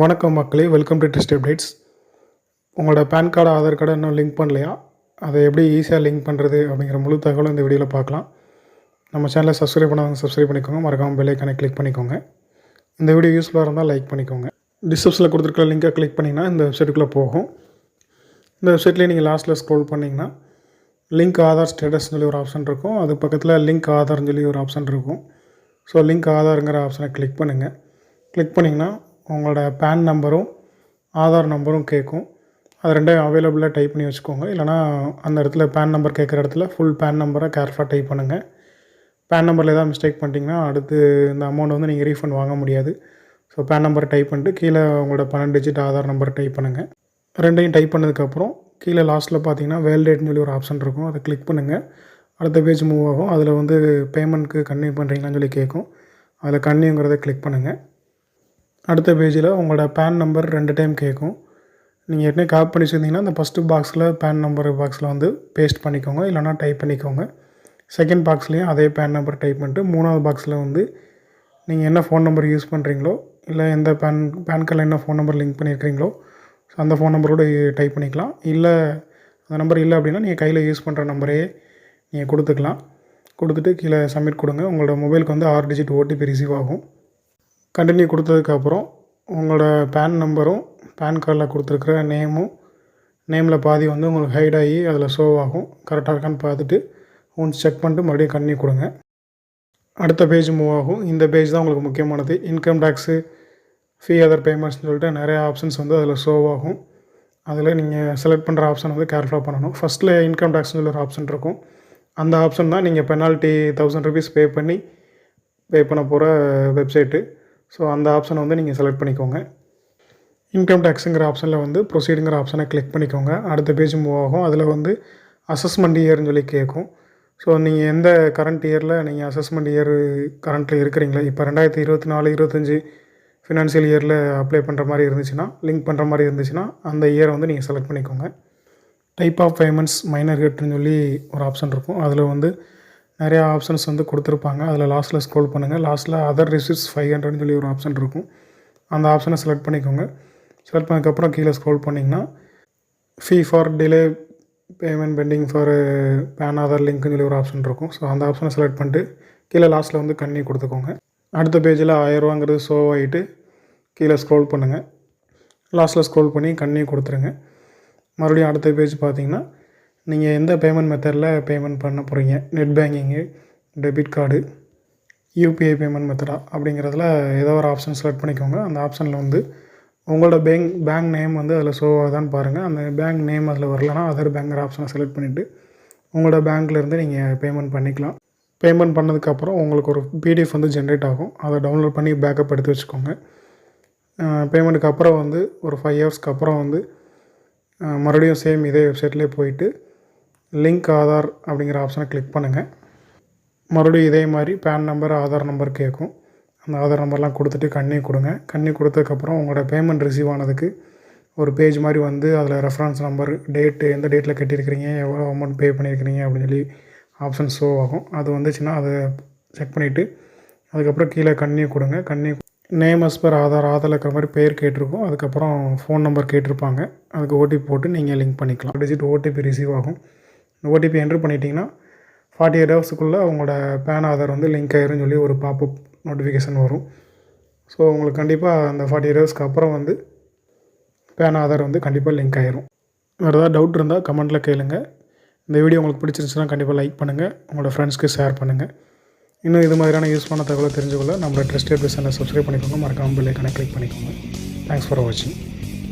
வணக்கம் மக்களே welcome to tryst updates உங்களோட பேன் கார்டு ஆதார் கார்டு இன்னும் லிங்க் பண்ணலையா? அதை எப்படி ஈஸியாக லிங்க் பண்ணுறது அப்படிங்கிற முழு தகவலும் இந்த வீடியோவில் பார்க்கலாம். நம்ம சேனலை சப்ஸ்கிரைப் பண்ணாதவங்க சப்ஸ்கிரைப் பண்ணிக்கோங்க. மறக்காமல் பெல்லைக்கானை கிளிக் பண்ணிக்கோங்க. இந்த வீடியோ யூஸ்ஃபுல்லாக இருந்தால் லைக் பண்ணிக்கோங்க. டிஸ்கிரிப்ஷனில் கொடுத்துருக்க லிங்கை கிளிக் பண்ணிங்கன்னா இந்த வெப்சைட்டுக்குள்ளே போகும். இந்த வெப்சைட்லேயே நீங்கள் லாஸ்ட்டில் ஸ்க்ரோல் பண்ணிங்கன்னா லிங்க் ஆதார் ஸ்டேட்டஸ்னு சொல்லி ஒரு ஆப்ஷன் இருக்கும். அது பக்கத்தில் லிங்க் ஆதார்னு சொல்லி ஒரு ஆப்ஷன் இருக்கும். ஸோ லிங்க் ஆதாருங்கிற ஆப்ஷனை கிளிக் பண்ணுங்கள் கிளிக் பண்ணிங்கன்னா உங்களோட பேன் நம்பரும் ஆதார் நம்பரும் கேட்கும் அது ரெண்டையும் அவைலபிளாக டைப் பண்ணி வச்சுக்கோங்க. இல்லைனா அந்த இடத்துல பேன் நம்பர் கேட்குற இடத்துல ஃபுல் பேன் நம்பரை கேர்ஃபுல்லாக டைப் பண்ணுங்கள் பேன் நம்பரில் ஏதாவது மிஸ்டேக் பண்ணிட்டீங்கன்னா அடுத்து இந்த அமௌண்ட் வந்து நீங்கள் ரீஃபண்ட் வாங்க முடியாது. ஸோ பேன் நம்பர் டைப் பண்ணிட்டு கீழே உங்களோட பன்னெண்டு டிஜிட் ஆதார் நம்பர் டைப் பண்ணுங்கள் ரெண்டையும் டைப் பண்ணதுக்கப்புறம் கீழே லாஸ்ட்டில் பார்த்தீங்கன்னா வேல்டேட்னு சொல்லி ஒரு ஆப்ஷன் இருக்கும். அதை கிளிக் பண்ணுங்கள் அடுத்த பேஜ் மூவ் ஆகும். அதில் வந்து பேமெண்ட்க்கு கன்டினியூ பண்ணுறீங்களான்னு சொல்லி கேட்கும். அதில் கன்னியூங்கிறத கிளிக் பண்ணுங்கள் அடுத்த பேஜில் உங்களோட பேன் நம்பர் ரெண்டு டைம் கேட்கும். நீங்கள் ஏற்கனவே காப் பண்ணி வச்சுருந்தீங்கன்னா அந்த ஃபஸ்ட்டு பாக்ஸில் பேன் நம்பர் பாக்ஸில் வந்து பேஸ்ட் பண்ணிக்கோங்க. இல்லைனா டைப் பண்ணிக்கோங்க. செகண்ட் பாக்ஸ்லேயும் அதே பேன் நம்பர் டைப் பண்ணிட்டு மூணாவது பாக்ஸில் வந்து நீங்கள் என்ன ஃபோன் நம்பர் யூஸ் பண்ணுறீங்களோ இல்லை எந்த பேன் பேன் கார்டில் என்ன ஃபோன் நம்பர் லிங்க் பண்ணியிருக்கிறீங்களோ ஸோ அந்த ஃபோன் நம்பரோட டைப் பண்ணிக்கலாம். இல்லை அந்த நம்பர் இல்லை அப்படின்னா நீங்கள் கையில் யூஸ் பண்ணுற நம்பரே நீங்கள் கொடுத்துக்கலாம். கொடுத்துட்டு கீழே சப்மிட் கொடுங்க. உங்களோட மொபைலுக்கு வந்து ஆறு டிஜிட் ஓடிபி ரிசீவ் ஆகும். கண்டினியூ கொடுத்ததுக்கப்புறம் உங்களோட பேன் நம்பரும் பேன் கார்டில் கொடுத்துருக்குற நேமும் நேமில் பாதி வந்து உங்களுக்கு ஹைட் ஆகி அதில் ஷோ ஆகும். கரெக்டாக இருக்கான்னு பார்த்துட்டு ஒன்ஸ் செக் பண்ணிட்டு மறுபடியும் கண்டினியூ கொடுங்க. அடுத்த பேஜ் மூவ் ஆகும். இந்த பேஜ் தான் உங்களுக்கு முக்கியமானது. இன்கம் டேக்ஸு ஃபீ அதர் பேமெண்ட்ஸ்னு சொல்லிட்டு நிறையா ஆப்ஷன்ஸ் வந்து அதில் ஷோ ஆகும். அதில் நீங்கள் செலக்ட் பண்ணுற ஆப்ஷன் வந்து கேர்ஃபுல்லாக பண்ணணும். ஃபஸ்ட்டில் இன்கம் டேக்ஸ்னு சொல்லி ஒரு ஆப்ஷன் இருக்கும். அந்த ஆப்ஷன் தான் நீங்கள் பெனால்ட்டி தௌசண்ட் ருபீஸ் பே பண்ணி பே பண்ண போகிற வெப்சைட்டு ஸோ அந்த ஆப்ஷனை வந்து நீங்கள் செலக்ட் பண்ணிக்கோங்க. இன்கம் டேக்ஸுங்கிற ஆப்ஷனில் வந்து ப்ரொசீடுங்கிற ஆப்ஷனை கிளிக் பண்ணிக்கோங்க. அடுத்த பேஜ் மூவ் ஆகும். அதில் வந்து அசஸ்மெண்ட் இயர்னு சொல்லி கேட்கும். ஸோ நீங்கள் எந்த கரண்ட் இயரில் நீங்கள் அசஸ்மெண்ட் இயர் கரண்ட்டில் இருக்கிறீங்களா இப்போ ரெண்டாயிரத்தி இருபத்தி நாலு இருபத்தஞ்சி ஃபினான்ஷியல் இயரில் அப்ளை பண்ணுற மாதிரி இருந்துச்சுன்னா லிங்க் பண்ணுற மாதிரி இருந்துச்சுன்னா அந்த இயரை வந்து நீங்கள் செலக்ட் பண்ணிக்கோங்க. டைப் ஆஃப் பேமெண்ட்ஸ் மைனர் ஹெட்னு சொல்லி ஒரு ஆப்ஷன் இருக்கும். அதில் வந்து நிறையா ஆப்ஷன்ஸ் வந்து கொடுத்துருப்பாங்க. அதில் லாஸ்ட்டில் ஸ்க்ரோல் பண்ணுங்கள் லாஸ்ட்டில் அதர் ரிசிப்ட்ஸ் ஃபைவ் ஹண்ட்ரட்னு சொல்லி ஒரு ஆப்ஷன் இருக்கும். அந்த ஆப்ஷனை செலக்ட் பண்ணிக்கோங்க. செலக்ட் பண்ணதுக்கப்புறம் கீழே ஸ்க்ரோல் பண்ணிங்கன்னா fee for delay payment pending for PAN Aadhaar லிங்க்னு சொல்லி ஒரு ஆப்ஷன் இருக்கும். ஸோ அந்த ஆப்ஷனை செலக்ட் பண்ணிட்டு கீழே லாஸ்ட்டில் வந்து கண்ணி கொடுத்துக்கோங்க. அடுத்த பேஜில் ஆயிரரூவாங்கிறது ஷோ ஆகிட்டு கீழே ஸ்க்ரோல் பண்ணுங்கள் லாஸ்ட்டில் ஸ்க்ரோல் பண்ணி கண்ணியும் கொடுத்துருங்க. மறுபடியும் அடுத்த பேஜ் பார்த்தீங்கன்னா நீங்கள் எந்த பேமெண்ட் மெத்தடில் பேமெண்ட் பண்ண போகிறீங்க net banking debit card UPI payment மெத்தடா அப்படிங்கிறதுல ஏதோ ஒரு ஆப்ஷன் செலக்ட் பண்ணிக்கோங்க. அந்த ஆப்ஷனில் வந்து உங்களோட பேங்க் பேங்க் நேம் வந்து அதில் ஷோ ஆகுதான்னு பாருங்கள் அந்த பேங்க் நேம் அதில் வரலனா அதர் பேங்கிற ஆப்ஷனை செலக்ட் பண்ணிவிட்டு உங்களோட பேங்க்லேருந்து நீங்கள் பேமெண்ட் பண்ணிக்கலாம். பேமெண்ட் பண்ணதுக்கப்புறம் உங்களுக்கு ஒரு பிடிஎஃப் வந்து ஜென்ரேட் ஆகும். அதை டவுன்லோட் பண்ணி பேக்கப் எடுத்து வச்சுக்கோங்க. பேமெண்ட்டுக்கு அப்புறம் வந்து ஒரு ஃபைவ் ஹவர்ஸ்க்கு அப்புறம் வந்து மறுபடியும் சேம் இதே வெப்சைட்லேயே போயிட்டு லிங்க் ஆதார் அப்படிங்கிற ஆப்ஷனை கிளிக் பண்ணுங்கள் மறுபடியும் இதே மாதிரி பேன் நம்பர் ஆதார் நம்பர் கேட்கும் அந்த ஆதார் நம்பர்லாம் கொடுத்துட்டு கண்ணி கொடுங்க. கண்ணி கொடுத்ததுக்கப்புறம் உங்களோட பேமெண்ட் ரிசீவ் ஆனதுக்கு ஒரு பேஜ் மாதிரி வந்து அதில் ரெஃபரன்ஸ் நம்பர் டேட்டு எந்த டேட்டில் கட்டியிருக்கிறீங்க எவ்வளோ அமௌண்ட் பே பண்ணியிருக்கிறீங்க அப்படின்னு சொல்லி ஆப்ஷன் ஷோ ஆகும். அது வந்துச்சுன்னா அதை செக் பண்ணிவிட்டு அதுக்கப்புறம் கீழே கண்ணியை கொடுங்க. கண்ணி நேம் அஸ் பர் ஆதார் ஆதாரில் இருக்கிற மாதிரி பேர் கேட்டிருக்கும். அதுக்கப்புறம் ஃபோன் நம்பர் கேட்டிருப்பாங்க. அதுக்கு ஓடிபி போட்டு நீங்கள் லிங்க் பண்ணிக்கலாம். டிஜிட் ஓடிபி ரிசீவ் ஆகும். ஓடிபி என்ட்ரு பண்ணிட்டீங்கன்னா ஃபார்ட்டி எயிட் ஹவர்ஸுக்குள்ளே உங்களோட பேன் ஆதார் வந்து லிங்க் ஆயிரும்னு சொல்லி ஒரு பாப்பப் நோட்டிஃபிகேஷன் வரும். ஸோ உங்களுக்கு கண்டிப்பாக அந்த ஃபார்ட்டி எயிட் ஹவர்ஸ்க்கு அப்புறம் வந்து பேன் ஆதார் வந்து கண்டிப்பாக லிங்க் ஆயிரும். வேறு ஏதாவது டவுட் இருந்தால் கமெண்ட்டில் கேளுங்கள் இந்த வீடியோ உங்களுக்கு பிடிச்சிருந்துச்சுன்னா கண்டிப்பாக லைக் பண்ணுங்கள் உங்களோட ஃப்ரெண்ட்ஸ்க்கு ஷேர் பண்ணுங்கள் இன்னும் இது மாதிரியான யூஸ்ஃபுல்லான தகவலை தெரிஞ்சுக்கொள்ள நம்மளோட ட்ரெஸ்ட் சேனலை சப்ஸ்கிரைப் பண்ணிக்கோங்க. மறக்காமல் கனெக்ட் கிளிக் பண்ணிக்கோங்க. தேங்க்ஸ் ஃபார் வாட்சிங்